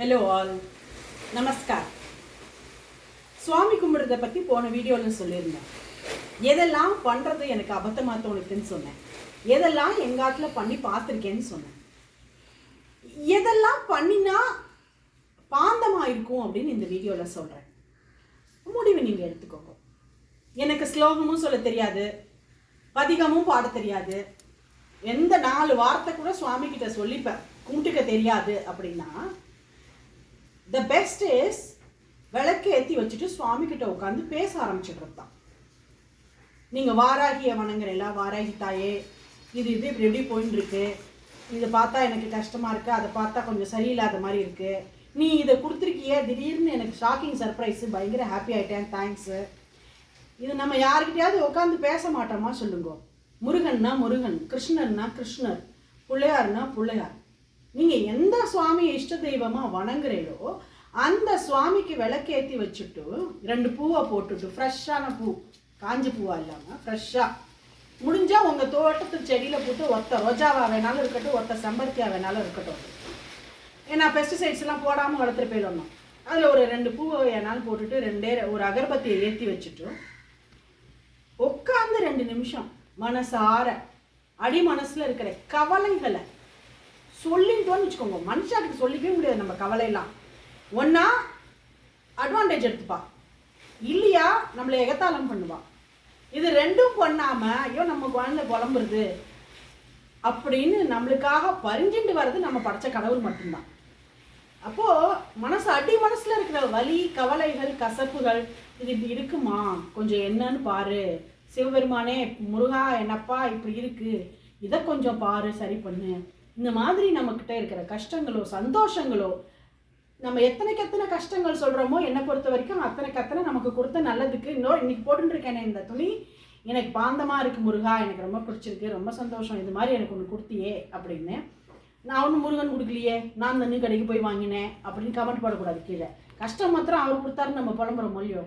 Hello all நமஸ்கார் சுவாமி கும்பிட்றத பற்றி போன வீடியோவில் சொல்லியிருந்தேன். எதெல்லாம் பண்ணுறது எனக்கு அபத்தமாக தோணுதுன்னு சொன்னேன். எதெல்லாம் எங்காத்துல பண்ணி பார்த்துருக்கேன்னு சொன்னேன். எதெல்லாம் பண்ணினா பாந்தமாக இருக்கும் அப்படின்னு இந்த வீடியோவில் சொல்கிறேன் முடிவு நீங்கள் எடுத்துக்கோங்க. எனக்கு ஸ்லோகமும் சொல்ல தெரியாது. பதிகமும் பாட தெரியாது. எந்த நாலு வார்த்தை கூட சுவாமி கிட்ட சொல்லிப்பேன். கும்பிட்டுக்க தெரியாது அப்படின்னா த பெஸ்ட் இஸ் விளக்கு ஏற்றி வச்சுட்டு சுவாமி கிட்ட உட்காந்து பேச ஆரம்பிச்சிடுறது தான் நீங்கள் வாராகியை வணங்குறீங்களா வாராகி தாயே இது இது இப்படி இப்படி போயின்னு இருக்கு இதை பார்த்தா எனக்கு கஷ்டமாக இருக்குது அதை பார்த்தா கொஞ்சம் சரியில்லாத மாதிரி இருக்குது நீ இதை கொடுத்துருக்கியே திடீர்னு எனக்கு ஷாக்கிங் சர்ப்ரைஸு பயங்கர ஹாப்பி ஆகிட்டேன் தேங்க்ஸு இது நம்ம யாருக்கிட்டையாவது உட்காந்து பேச மாட்டோமா சொல்லுங்க. முருகன்னா முருகன் கிருஷ்ணன்னா கிருஷ்ணர் பிள்ளையார்னா பிள்ளையார். நீங்கள் எந்த சுவாமி இஷ்ட தெய்வமாக வணங்குறீங்களோ அந்த சுவாமிக்கு விளக்கேற்றி வச்சுட்டு ரெண்டு பூவை போட்டுட்டு ஃப்ரெஷ்ஷான பூ காஞ்ச பூவா இல்லாமல் ஃப்ரெஷ்ஷாக முடிஞ்சால் உங்கள் தோட்டத்து செடியில் போட்டு ஒத்த ரோஜாவாக வேணாலும் இருக்கட்டும் ஒத்த செம்பருத்தியாக வேணாலும் இருக்கட்டும். ஏன்னா பெஸ்டிசைட்ஸ்லாம் போடாமல் வளர்த்துட்டு போயிடணும். அதில் ஒரு ரெண்டு பூவை வேணாலும் போட்டுட்டு ரெண்டே ஒரு அகர்பத்தியை ஏற்றி வச்சுட்டு உட்காந்து ரெண்டு நிமிஷம் மனசார அடி மனசில் இருக்கிற கவலைகளை சொல்லிட்டோன்னு வச்சுக்கோங்க. மனுஷாக்கு சொல்லிக்கவே முடியாது நம்ம கவலையெல்லாம். ஒன்றா அட்வான்டேஜ் எடுத்துப்பா. இல்லையா நம்மளை எகத்தாளம் பண்ணுவா. இது ரெண்டும் பண்ணாமல் ஐயோ நம்ம குழந்தை புலம்புறது அப்படின்னு நம்மளுக்காக பறிஞ்சுட்டு வர்றது நம்ம படைச்ச கடவுள் மட்டும்தான். அப்போது மனசு அடி மனசில் இருக்கிற வலி கவலைகள் கசப்புகள் இது இப்படி இருக்குமா? கொஞ்சம் என்னன்னு பாரு. சிவபெருமானே முருகா என்னப்பா இப்படி இருக்குது இதை கொஞ்சம் பாரு சரி பண்ணு. இந்த மாதிரி நம்மக்கிட்ட இருக்கிற கஷ்டங்களோ சந்தோஷங்களோ நம்ம எத்தனைக்கு எத்தனை கஷ்டங்கள் சொல்கிறோமோ என்னை பொறுத்த வரைக்கும் அத்தனைக்கு அத்தனை நமக்கு கொடுத்த நல்லதுக்கு இன்னும் இன்னைக்கு போட்டுருக்கேனே இந்த துணி. எனக்கு பாந்தமாக இருக்குது முருகா எனக்கு ரொம்ப பிடிச்சிருக்கு ரொம்ப சந்தோஷம் இது மாதிரி எனக்கு ஒன்று கொடுத்தியே அப்படின்னு. நான் ஒன்றும் முருகன் கொடுக்கலையே. நான் தண்ணி கடைக்கு போய் வாங்கினேன் அப்படின்னு கமெண்ட் போடக்கூடாது கீழே. கஷ்டம் மாத்திரம் அவர் கொடுத்தாருன்னு நம்ம புலம்புற மொழியோ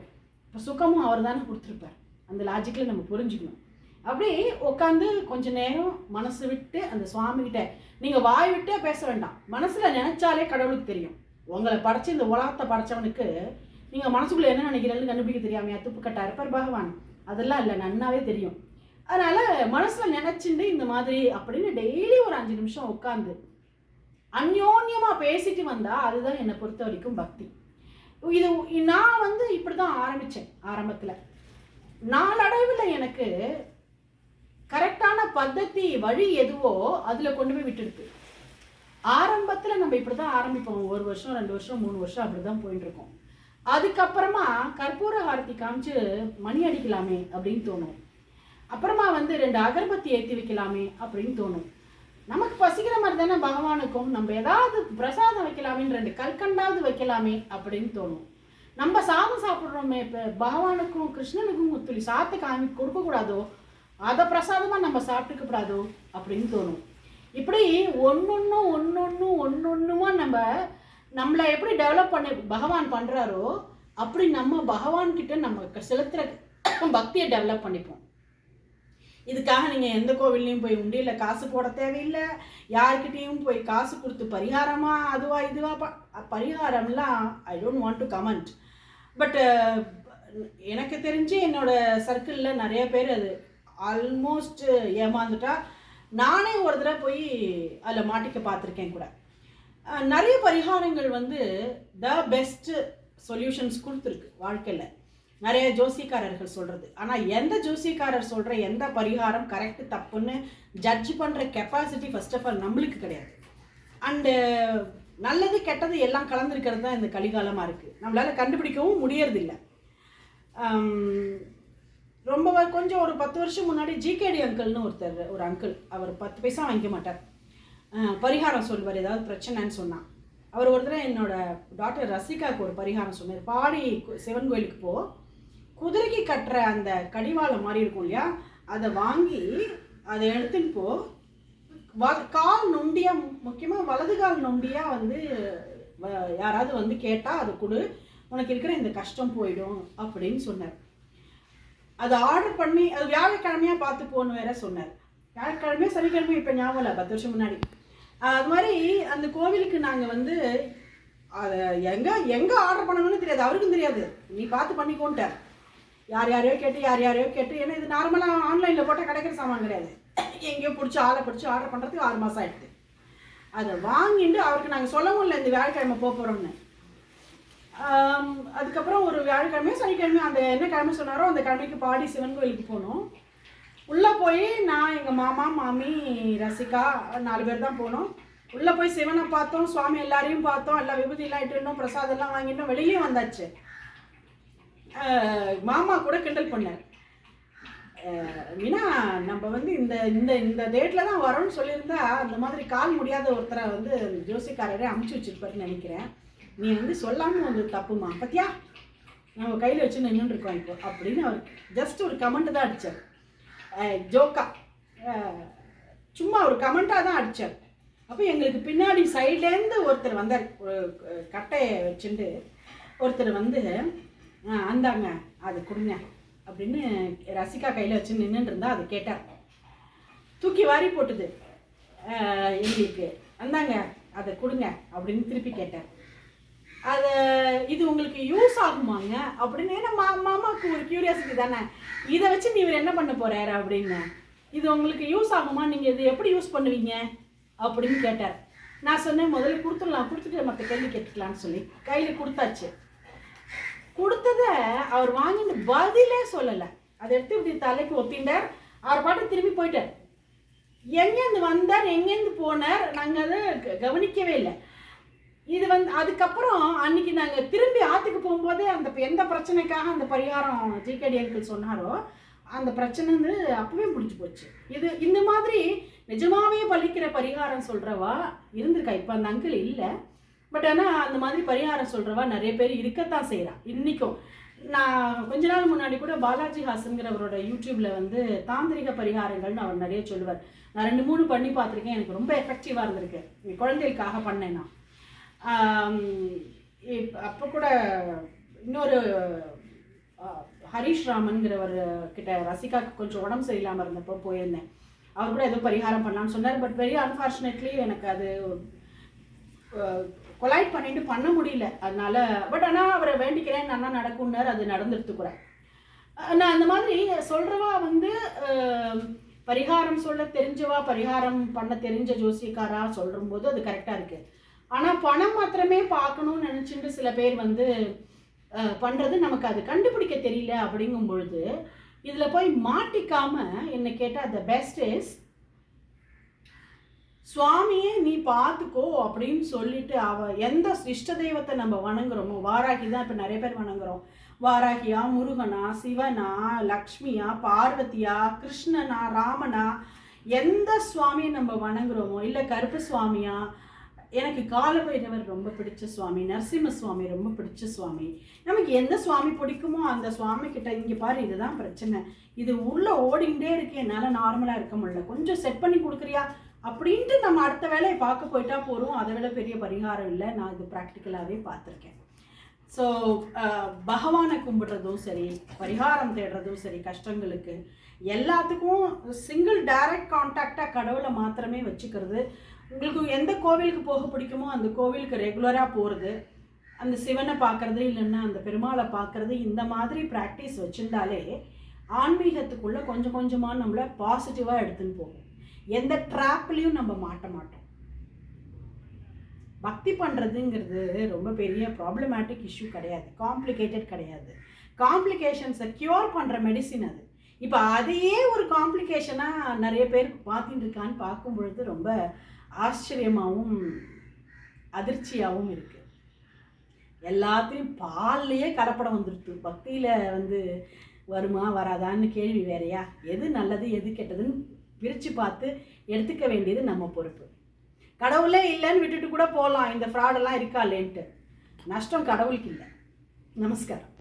இப்போ சுகமும் அவர் தானே கொடுத்துருப்பார். அந்த லாஜிக்கில் நம்ம புரிஞ்சுக்கணும். அப்படி உட்காந்து கொஞ்ச நேரம் மனசு விட்டு அந்த சுவாமிகிட்ட நீங்கள் வாய் விட்டே பேச வேண்டாம். மனசில் நினைச்சாலே கடவுளுக்கு தெரியும். உங்களை படைச்சு இந்த உலகத்தை படைச்சவனுக்கு நீங்கள் மனசுக்குள்ளே என்ன நினைக்கிறேன்னு கண்டுபிடிக்க தெரியாமையா? துப்பு கட்டா இருப்பார் பகவான். அதெல்லாம் இல்லை நன்னாவே தெரியும். அதனால மனசில் நினச்சிண்டு இந்த மாதிரி அப்படின்னு டெய்லி ஒரு அஞ்சு நிமிஷம் உட்காந்து அந்யோன்யமாக பேசிட்டு வந்தால் அதுதான் என்னை பொறுத்த வரைக்கும் பக்தி. இது நான் வந்து இப்படி தான் ஆரம்பித்தேன் ஆரம்பத்தில். நாளடைவில் எனக்கு கரெக்டான பద్ధதி வழி எதுவோ அதில் கொண்டு போய் விட்டுருக்கு. ஆரம்பத்தில் நம்ம இப்படி தான் ஆரம்பிப்போம். ஒரு வருஷம் ரெண்டு வருஷம் மூணு வருஷம் அப்படி தான் போயிட்டு இருக்கோம் அதுக்கப்புறமா கற்பூர ஆரத்தி காமிச்சு மணி அடிக்கலாமே அப்படின்னு தோணும். அப்புறமா வந்து ரெண்டு அகர்பத்தி ஏற்றி வைக்கலாமே அப்படின்னு தோணும். நமக்கு பசிக்கிற மாதிரி தானே பகவானுக்கும்? நம்ம ஏதாவது பிரசாதம் வைக்கலாமேன்னு ரெண்டு கல்கண்டாவது வைக்கலாமே அப்படின்னு தோணும். நம்ம சாதம் சாப்பிட்றோமே இப்போ பகவானுக்கும் கிருஷ்ணனுக்கும் ஒத்துழி சாத்து காமி கொடுக்கக்கூடாதோ? அதை பிரசாதமாக நம்ம சாப்பிட்டுக்கக்கூடாதோ அப்படின்னு தோணும். இப்படி ஒன்னொன்னும் ஒன்னொன்னும் ஒன்னொன்னுமா நம்ம நம்மளை எப்படி டெவலப் பண்ண பகவான் பண்ணுறாரோ அப்படி நம்ம பகவான்கிட்ட நம்ம செலுத்துகிற பக்தியை டெவலப் பண்ணிப்போம். இதுக்காக நீங்கள் எந்த கோவில்லையும் போய் உண்டியில் காசு போட தேவையில்லை. யார்கிட்டேயும் போய் காசு கொடுத்து பரிகாரமாக அதுவா இதுவா ப பரிகாரம்லாம் I don't want to comment பட்டு எனக்கு தெரிஞ்சு என்னோடய சர்க்கிளில் நிறைய பேர் அது ஆல்மோஸ்ட் uh, ஏமாந்துட்டா. நானே ஒரு தடவை போய் அதில் மாட்டிக்க பார்த்துருக்கேன் கூட. நிறைய பரிகாரங்கள் வந்து த பெஸ்ட்டு சொல்யூஷன்ஸ் கொடுத்துருக்கு வாழ்க்கையில். நிறைய ஜோசிக்காரர்கள் சொல்கிறது ஆனால் எந்த ஜோசிக்காரர் சொல்கிற எந்த பரிகாரம் கரெக்டு தப்புன்னு ஜட்ஜ் பண்ணுற கெப்பாசிட்டி ஃபஸ்ட் ஆஃப் ஆல் நம்மளுக்கு கிடையாது. அண்டு நல்லது கெட்டது எல்லாம் கலந்துருக்கிறது தான் இந்த கலிகாலமாக இருக்குது நம்மளால் கண்டுபிடிக்கவும் முடியறதில்லை. ரொம்ப கொஞ்சம் ஒரு பத்து வருஷம் முன்னாடி ஜிகேடி அங்கிள்னு ஒருத்தர் ஒரு அங்கிள் அவர் பத்து பைசா வாங்கிக்க மாட்டார். பரிகாரம் சொல்வார் ஏதாவது பிரச்சனைன்னு சொன்னான் அவர் ஒருத்தர் என்னோட டாக்டர் ரசிகாவுக்கு ஒரு பரிகாரம் சொன்னார். பாடி சிவன் கோயிலுக்கு போ. குதிரைக்கு கட்டுற அந்த கடிவாளம் மாதிரி இருக்கும் இல்லையா? அதை வாங்கி அதை எடுத்துன்னு போ. வ கால் நொண்டியாக முக்கியமாக வலது கால் நொண்டியாக வந்து வ- யாராவது வந்து கேட்டால் அதை கொடு. உனக்கு இருக்கிற இந்த கஷ்டம் போயிடும் அப்படின்னு சொன்னார். அதை ஆர்டர் பண்ணி அது வியாழக்கிழமையாக பார்த்து போகணும் வேற சொன்னார். வியாழக்கிழமையே சனிக்கிழமை இப்போ ஞாபகம் இல்லை பத்து வருஷம் முன்னாடி. அது மாதிரி அந்த கோவிலுக்கு நாங்கள் வந்து அதை எங்கே எங்கே ஆர்டர் பண்ணணும்னு தெரியாது அவருக்கும் தெரியாது. நீ பார்த்து பண்ணிக்கோன்ட்டார். யார் யாரையோ கேட்டு யார் யாரையோ கேட்டு ஏன்னா இது நார்மலாக ஆன்லைனில் போட்டால் கிடைக்கிற சாமான் கிடையாது. எங்கேயோ பிடிச்சி ஆளை பிடிச்சி ஆர்டர் பண்ணுறதுக்கு ஆறு மாதம் ஆகிடுது அதை வாங்கிட்டு அவருக்கு நாங்கள் சொல்லவும் இல்லை இந்த வியாழக்கிழமை போக போகிறோம்னு அதுக்கப்புறம் ஒரு வியாழக்கிழமையோ சனிக்கிழமையோ அந்த என்ன கிழமை சொன்னாரோ அந்த கிழமைக்கு பாடி சிவன் கோயிலுக்கு போனோம். உள்ளே போய் நான் எங்கள் மாமா மாமி ரசிகா நாலு பேர் தான் போனோம். உள்ளே போய் சிவனை பார்த்தோம் சுவாமி எல்லாரையும் பார்த்தோம் எல்லா விபூதியெல்லாம் இட்டுருந்தோம் பிரசாதெல்லாம் வாங்கிட்டோம் வெளியே வந்தாச்சு. மாமா கூட கிண்டல் பண்ணார். மீனா நம்ம வந்து இந்த இந்த இந்த டேட்டில் தான் வரோம்னு சொல்லியிருந்தா அந்த மாதிரி கால் முடியாத ஒருத்தரை வந்து ஜோசிக்காரரே அமுச்சு வச்சிருப்பாருன்னு நினைக்கிறேன். நீ வந்து சொல்லாமல் வந்து தப்புமா? பத்தியா? நம்ம கையில் வச்சு நின்று இருக்கோம் இப்போ அப்படின்னு அவர் ஜஸ்ட் ஒரு கமெண்ட் தான் அடித்தார் ஜோக்கா சும்மா ஒரு கமெண்ட்டாக தான் அடித்தார் அப்போ எங்களுக்கு பின்னாடி சைட்லேருந்து ஒருத்தர் வந்தார். ஒரு கட்டையை வச்சுட்டு ஒருத்தர் வந்து அந்தாங்க அது கொடுங்க அப்படின்னு ரசிகா கையில் வச்சு நின்றுட்டு இருந்தா அது கேட்டார். தூக்கி வாரி போட்டுது. எங்களுக்கு அந்தாங்க அதை கொடுங்க அப்படின்னு திருப்பி கேட்டார். அதை இது உங்களுக்கு யூஸ் ஆகுமாங்க? அப்படின்னு ஏன்னா மா மாமாவுக்கு ஒரு கியூரியாசிட்டி தானே. இதை வச்சு நீ இவர் என்ன பண்ண போகிறாரு அப்படின்னு. இது உங்களுக்கு யூஸ் ஆகுமா? நீங்கள் இது எப்படி யூஸ் பண்ணுவீங்க? அப்படின்னு கேட்டார். நான் சொன்னேன் முதல்ல கொடுத்துடலாம் கொடுத்துட்டு மற்ற கேள்வி கேட்டுக்கலாம்னு சொல்லி. கையில் கொடுத்தாச்சு. கொடுத்ததை அவர் வாங்கிட்டு பதிலே சொல்லலை. அதை எடுத்து இப்படி தலைக்கு ஒத்திண்டார் அவர் பாட்டு திரும்பி போயிட்டார். எங்கேருந்து வந்தார் எங்கேருந்து போனார் நாங்கள் அதை க- கவனிக்கவே இல்லை. இது வந்து அதுக்கப்புறம் அன்னைக்கு நாங்கள் திரும்பி ஆற்றுக்கு போகும்போதே அந்த எந்த பிரச்சனைக்காக அந்த பரிகாரம் ஜிகேடி அங்கிள் சொன்னாரோ அந்த பிரச்சனை வந்து அப்பவே முடிஞ்சு போச்சு. இது இந்த மாதிரி நிஜமாவே பழிக்கிற பரிகாரம் சொல்கிறவா இருந்திருக்கா? இப்போ அந்த அங்கிள் இல்லை. பட் ஆனால் அந்த மாதிரி பரிகாரம் சொல்கிறவா நிறைய பேர் இருக்கத்தான் செய்கிறா இன்றைக்கும் நான் கொஞ்ச நாள் முன்னாடி கூட பாலாஜி ஹாசன்கிறவரோட யூடியூப்பில் வந்து தாந்திரிக பரிகாரங்கள்னு அவர் நிறைய சொல்லுவார். நான் ரெண்டு மூணு பண்ணி பார்த்துருக்கேன். எனக்கு ரொம்ப எஃபெக்டிவாக இருந்திருக்கு. என் குழந்தைகளுக்காக பண்ணேன் நான். அப்போ கூட இன்னொரு ஹரீஷ் ராமன்கிறவர் கிட்ட ரசிகாவுக்கு கொஞ்சம் உடம்பு சரியில்லாமல் இருந்தப்போ போயிருந்தேன். அவர் கூட ஏதோ பரிகாரம் பண்ணலாம்னு சொன்னார். பட் வெரி அன்ஃபார்ச்சுனேட்லி எனக்கு அது கொலாய்ட் பண்ணிட்டு பண்ண முடியல. அதனால பட் ஆனால் அவரை வேண்டிக்கிறேன் நல்லா நடக்கும்னார். அது நடந்துடுத்து கூட. நான் அந்த மாதிரி சொல்கிறவா வந்து பரிகாரம் சொல்ல தெரிஞ்சவா பரிகாரம் பண்ண தெரிஞ்ச ஜோசியக்காரா சொல்லும்போது அது கரெக்டாக இருக்குது ஆனால் பணம் மாத்திரமே பார்க்கணும்னு நினச்சிட்டு சில பேர் வந்து பண்ணுறது நமக்கு அது கண்டுபிடிக்க தெரியல அப்படிங்கும் பொழுது இதில் போய் மாட்டிக்காமல் என்னை கேட்டால் த பெஸ்ட் இஸ் சுவாமியே நீ பார்த்துக்கோ அப்படின்னு சொல்லிட்டு அவ எந்த இஷ்ட தெய்வத்தை நம்ம வணங்குறோமோ வாராகி தான் இப்போ நிறைய பேர் வணங்குறோம். வாராகியா முருகனா சிவனா லக்ஷ்மியா பார்வதியா கிருஷ்ணனா ராமனா எந்த சுவாமியை நம்ம வணங்குறோமோ இல்லை கருப்பு சுவாமியா எனக்கு காலபைரவர் ரொம்ப பிடிச்ச சுவாமி நரசிம்ம சுவாமி ரொம்ப பிடிச்ச சுவாமி. நமக்கு எந்த சுவாமி பிடிக்குமோ அந்த சுவாமி கிட்ட இங்கே பாரு இதுதான் பிரச்சனை. இது உள்ள ஓடிக்கிட்டே இருக்கு என்னால் நார்மலாக இருக்க முடியல. கொஞ்சம் செட் பண்ணி கொடுக்குறியா? அப்படின்ட்டு நம்ம அடுத்த வேலையை பார்க்க போயிட்டா போகிறோம் அதை விட பெரிய பரிகாரம் இல்லை. நான் இது ப்ராக்டிக்கலாகவே பார்த்துருக்கேன். ஸோ பகவானை கும்பிடுறதும் சரி பரிகாரம் தேடுறதும் சரி கஷ்டங்களுக்கு எல்லாத்துக்கும் சிங்கிள் டைரக்ட் கான்டாக்டாக கடவுளை மாத்திரமே வச்சுக்கிறது உங்களுக்கு எந்த கோவிலுக்கு போக பிடிக்குமோ அந்த கோவிலுக்கு ரெகுலராக போகிறது அந்த சிவனை பார்க்கறது இல்லைன்னா அந்த பெருமாளை பார்க்குறது இந்த மாதிரி ப்ராக்டிஸ் வச்சுருந்தாலே ஆன்மீகத்துக்குள்ளே கொஞ்சம் கொஞ்சமாக நம்மளை பாசிட்டிவாக எடுத்துன்னு போகும். எந்த ட்ராப்லேயும் நம்ம மாட்ட மாட்டோம். பக்தி பண்ணுறதுங்கிறது ரொம்ப பெரிய ப்ராப்ளமேட்டிக் இஷ்யூ கிடையாது. காம்ப்ளிகேட்டட் கிடையாது. காம்ப்ளிகேஷன்ஸை க்யூர் பண்ணுற மெடிசின் அது. இப்போ அதையே ஒரு காம்ப்ளிகேஷனாக நிறைய பேர் பார்த்துட்டு இருக்கான்னு பார்க்கும் பொழுது ரொம்ப ஆச்சரியமாகவும் அதிர்ச்சியாகவும் இருக்குது எல்லாத்தையும் பால்லையே கலப்படம் வந்துடுது பக்தியில் வந்து வருமா வராதான்னு கேள்வி வேறையா? எது நல்லது எது கெட்டதுன்னு பிரித்து பார்த்து எடுத்துக்க வேண்டியது நம்ம பொறுப்பு. கடவுளே இல்லைன்னு விட்டுட்டு கூட போகலாம் இந்த ஃப்ராடெல்லாம் இருக்கா இல்லைன்ட்டு. நஷ்டம் கடவுளுக்கு இல்லை. நமஸ்காரம்.